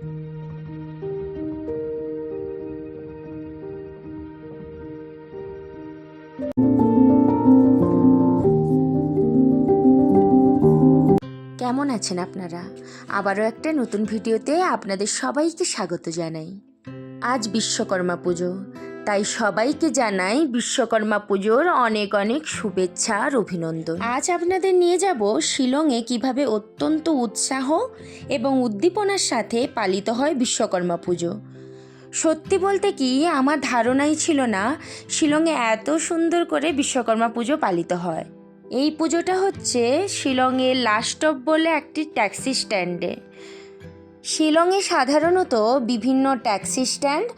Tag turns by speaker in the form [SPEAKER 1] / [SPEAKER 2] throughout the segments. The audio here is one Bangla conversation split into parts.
[SPEAKER 1] কেমন আছেন আপনারা? আবারও একটা নতুন ভিডিওতে আপনাদের সবাইকে স্বাগত জানাই। আজ বিশ্বকর্মা পুজো। তাই সবাইকে জানাই বিশ্বকর্মা পুজোর অনেক অনেক শুভেচ্ছা আর অভিনন্দন। আজ আপনাদের নিয়ে যাব শিলংয়ে কীভাবে অত্যন্ত উৎসাহ এবং উদ্দীপনার সাথে পালিত হয় বিশ্বকর্মা পুজো। সত্যি বলতে কি, আমার ধারণাই ছিল না শিলংয়ে এত সুন্দর করে বিশ্বকর্মা পুজো পালিত হয়। এই পুজোটা হচ্ছে শিলংয়ের লাস্টপ বলে একটি ট্যাক্সি স্ট্যান্ডে। শিলংয়ে সাধারণত বিভিন্ন ট্যাক্সি স্ট্যান্ড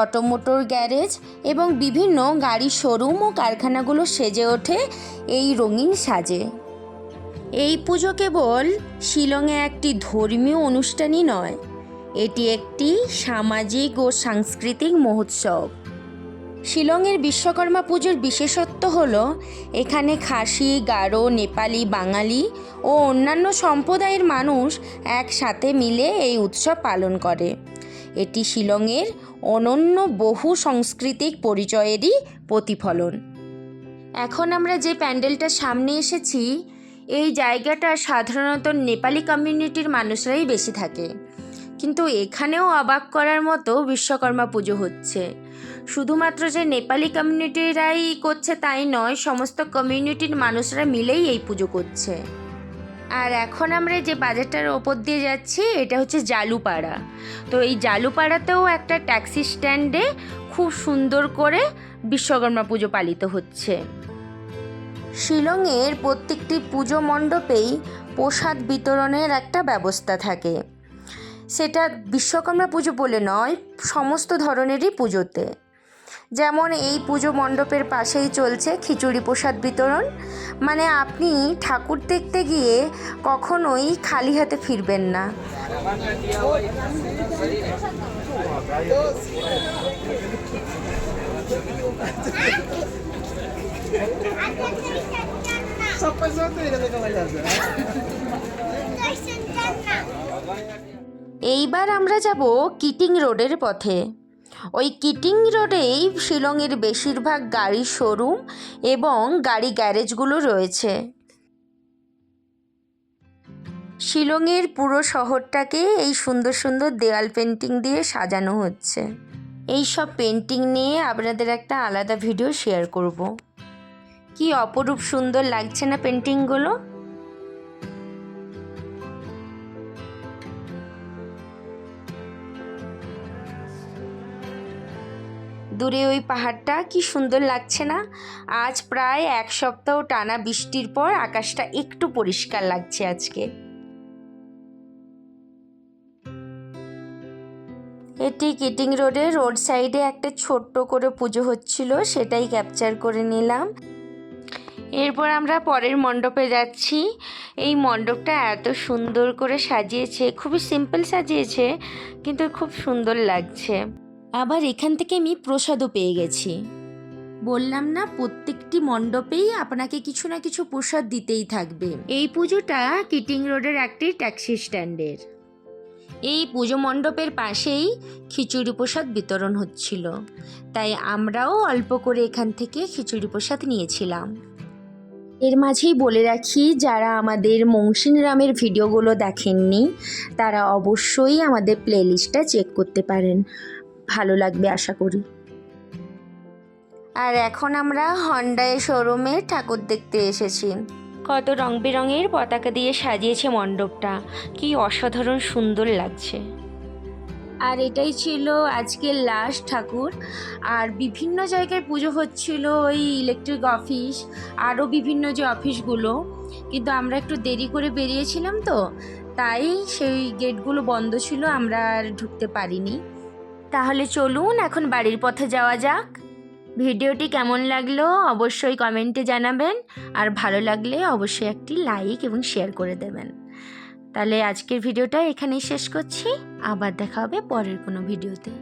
[SPEAKER 1] অটোমোটর গ্যারেজ এবং বিভিন্ন গাড়ি শোরুম ও কারখানাগুলো সেজে ওঠে এই রঙিন সাজে। এই পুজো কেবল শিলংয়ে একটি ধর্মীয় অনুষ্ঠানই নয়, এটি একটি সামাজিক ও সাংস্কৃতিক মহোৎসব। শিলংয়ের বিশ্বকর্মা পুজোর বিশেষত্ব হল, এখানে খাসি, গারো, নেপালি, বাঙালি ও অন্যান্য সম্প্রদায়ের মানুষ একসাথে মিলে এই উৎসব পালন করে। এটি শিলংয়ের অনন্য বহু সাংস্কৃতিক পরিচয়েরই প্রতিফলন। এখন আমরা যে প্যান্ডেলটার সামনে এসেছি, এই জায়গাটা সাধারণত নেপালি কমিউনিটির মানুষরাই বেশি থাকে। কিন্তু এখানেও অবাক করার মতো বিশ্বকর্মা পুজো হচ্ছে। শুধুমাত্র যে নেপালি কমিউনিটিরাই করছে তাই নয়, সমস্ত কমিউনিটির মানুষরা মিলেই এই পুজো করছে। আর এখন আমরা যে বাজারটার ওপর দিয়ে যাচ্ছি, এটা হচ্ছে জালুপাড়া। তো এই জালুপাড়াতেও একটা ট্যাক্সি স্ট্যান্ডে খুব সুন্দর করে বিশ্বকর্মা পুজো পালিত হচ্ছে। শিলংয়ের প্রত্যেকটি পুজো মণ্ডপেই প্রসাদ বিতরণের একটা ব্যবস্থা থাকে। সেটা বিশ্বকর্মা পুজো বলে নয়, সমস্ত ধরনেরই পুজোতে। যেমন এই পুজো মণ্ডপের পাশেই চলছে খিচুড়ি প্রসাদ বিতরণ। মানে আপনি ঠাকুর দেখতে গিয়ে কখনোই খালি হাতে ফিরবেন না। এইবার আমরা যাব কিটিং রোডের পথে। ওই কিটিং রোডেই শিলংয়ের বেশিরভাগ গাড়ির শোরুম এবং গাড়ি গ্যারেজগুলো রয়েছে। শিলংয়ের পুরো শহরটাকে এই সুন্দর সুন্দর দেওয়াল পেন্টিং দিয়ে সাজানো হচ্ছে। এই সব পেন্টিং নিয়ে আপনাদের একটা আলাদা ভিডিও শেয়ার করব। কি অপরূপ সুন্দর লাগছে না পেন্টিংগুলো? দূরে ওই পাহাড়টা, কি সুন্দর লাগছে না? আজ প্রায় এক সপ্তাহ টানা বৃষ্টির পর আকাশটা একটু পরিষ্কার লাগছে আজকে। এটি কিটিং রোডে রোড সাইডে একটা ছোট্ট করে পুজো হচ্ছিল, সেটাই ক্যাপচার করে নিলাম। এরপর আমরা পরের মণ্ডপে যাচ্ছি। এই মণ্ডপটা এত সুন্দর করে সাজিয়েছে, খুবই সিম্পল সাজিয়েছে, কিন্তু খুব সুন্দর লাগছে। আবার এখান থেকে আমি প্রসাদও পেয়ে গেছি। বললাম না প্রত্যেকটি মণ্ডপেই আপনাকে কিছু না কিছু প্রসাদ দিতেই থাকবে। এই পুজোটা কিটিং রোডের একটি ট্যাক্সি স্ট্যান্ডের। এই পুজো মণ্ডপের পাশেই খিচুড়ি প্রসাদ বিতরণ হচ্ছিল। তাই আমরাও অল্প করে এখান থেকে খিচুড়ি প্রসাদ নিয়েছিলাম। এর মাঝেই বলে রাখি যারা আমাদের মৌসিন রামের ভিডিওগুলো দেখেননি তারা অবশ্যই আমাদের প্লেলিস্টটা চেক করতে পারেন। ভালো লাগবে আশা করি। আর এখন আমরা হন্ডায় শোরুমে ঠাকুর দেখতে এসেছি। কত রং বেরঙের পতাকা দিয়ে সাজিয়েছে মণ্ডপটা। কি অসাধারণ সুন্দর লাগছে। আর এটাই ছিল আজকের লাস্ট ঠাকুর। আর বিভিন্ন জায়গায় পুজো হচ্ছিল ওই ইলেকট্রিক অফিস আরও বিভিন্ন যে অফিসগুলো কিন্তু আমরা একটু দেরি করে বেরিয়েছিলাম তো তাই সেই গেটগুলো বন্ধ ছিল আমরা আর ঢুকতে পারিনি। তাহলে চলুন এখন বাড়ির পথে যাওয়া যাক। ভিডিওটি কেমন লাগল অবশ্যই কমেন্টে জানাবেন, আর ভালো লাগলে অবশ্যই একটি লাইক এবং শেয়ার করে দেবেন। তাহলে আজকের ভিডিওটা এখানেই শেষ করছি, আবার দেখা হবে পরের কোনো ভিডিওতে।